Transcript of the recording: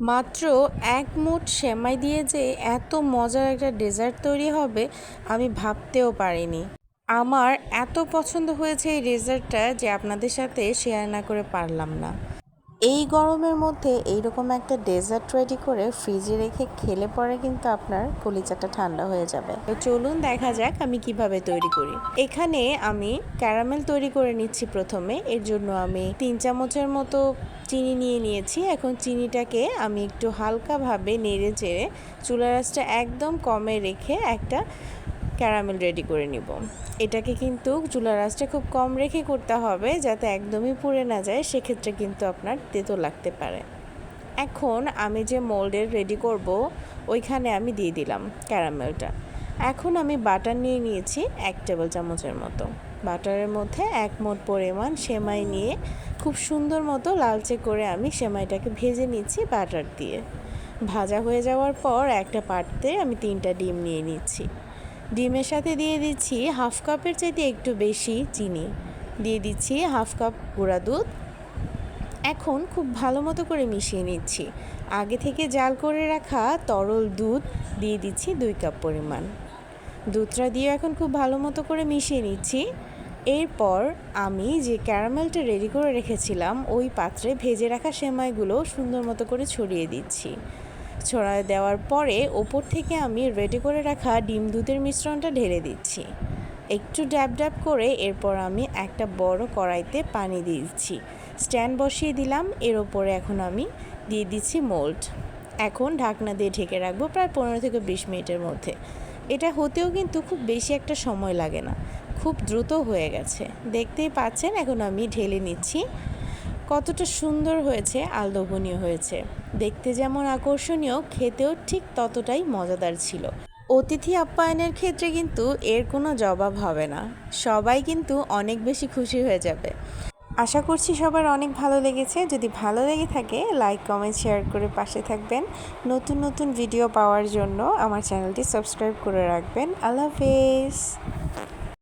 মাত্র এক মুঠ সেমাই দিয়ে যে এত মজার একটা ডেজার্ট তৈরি হবে, আমি ভাবতেও পারিনি। আমার এত পছন্দ হয়েছে এই ডেজার্টটা যে আপনাদের সাথে শেয়ার না করে পারলাম না। এই গরমের মধ্যে এইরকম একটা ডেজার্ট রেডি করে ফ্রিজে রেখে খেলে পরে কিন্তু আপনার কলিচাটা ঠান্ডা হয়ে যাবে। তো চলুন দেখা যাক আমি কীভাবে তৈরি করি। এখানে আমি ক্যারামেল তৈরি করে নিচ্ছি প্রথমে। এর জন্য আমি তিন চামচের মতো চিনি নিয়ে নিয়েছি। এখন চিনিটাকে আমি একটু হালকাভাবে নেড়ে চেড়ে চুলা রাসটা একদম কমে রেখে একটা ক্যারামেল রেডি করে নিব। এটাকে কিন্তু চুলার রাসটা খুব কম রেখে করতে হবে যাতে একদমই পুড়ে না যায়, সেক্ষেত্রে কিন্তু আপনার তেতো লাগতে পারে। এখন আমি যে মোল্ডের রেডি করব, ওইখানে আমি দিয়ে দিলাম ক্যারামেলটা। এখন আমি বাটার নিয়ে নিয়েছি এক টেবিল চামচের মতো। বাটারের মধ্যে এক মোট পরিমাণ সেমাই নিয়ে খুব সুন্দর মতো লালচে করে আমি সেমাইটাকে ভেজে নিচ্ছি বাটার দিয়ে। ভাজা হয়ে যাওয়ার পর একটা পাত্রে আমি তিনটা ডিম নিয়ে নিচ্ছি। ডিমের সাথে দিয়ে দিচ্ছি হাফ কাপের চাইতে একটু বেশি চিনি। দিয়ে দিচ্ছি হাফ কাপ গুঁড়া দুধ। এখন খুব ভালো মতো করে মিশিয়ে নিচ্ছি। আগে থেকে জাল করে রাখা তরল দুধ দিয়ে দিচ্ছি দুই কাপ পরিমাণ। দুধটা দিয়ে এখন খুব ভালো মতো করে মিশিয়ে নিচ্ছি। এরপর আমি যে ক্যারামেলটা রেডি করে রেখেছিলাম, ওই পাত্রে ভেজে রাখা সেমাইগুলো সুন্দর মতো করে ছড়িয়ে দিচ্ছি। ছড়ায় দেওয়ার পরে ওপর থেকে আমি রেডি করে রাখা ডিম দুধের মিশ্রণটা ঢেলে দিচ্ছি। একটু ড্যাব ড্যাব করে এরপর আমি একটা বড় কড়াইতে পানি দিচ্ছি। স্ট্যান্ড বসিয়ে দিলাম, এর ওপরে এখন আমি দিয়ে দিচ্ছি মোল্ড এখন ঢাকনা দিয়ে ঢেকে রাখব প্রায় পনেরো থেকে বিশ মিনিটের মধ্যে। এটা হতেও কিন্তু খুব বেশি একটা সময় লাগে না। খুব দ্রুত হয়ে গেছে। দেখতেই পাচ্ছেন, এখন আমি ঢেলে নিচ্ছি কতটা সুন্দর হয়েছে, আর লোভনীয় হয়েছে। দেখতে যেমন আকর্ষণীয়, খেতেও ঠিক ততটাই মজাদার ছিল। অতিথি আপ্যায়নের ক্ষেত্রে কিন্তু এর কোনো জবাব হবে না। সবাই কিন্তু অনেক বেশি খুশি হয়ে যাবে। আশা করছি সবার অনেক ভালো লেগেছে। যদি ভালো লেগে থাকে লাইক কমেন্ট শেয়ার করে পাশে থাকবেন। নতুন নতুন ভিডিও পাওয়ার জন্য আমার চ্যানেলটি সাবস্ক্রাইব করে রাখবেন। আল্লাহ হাফেজ।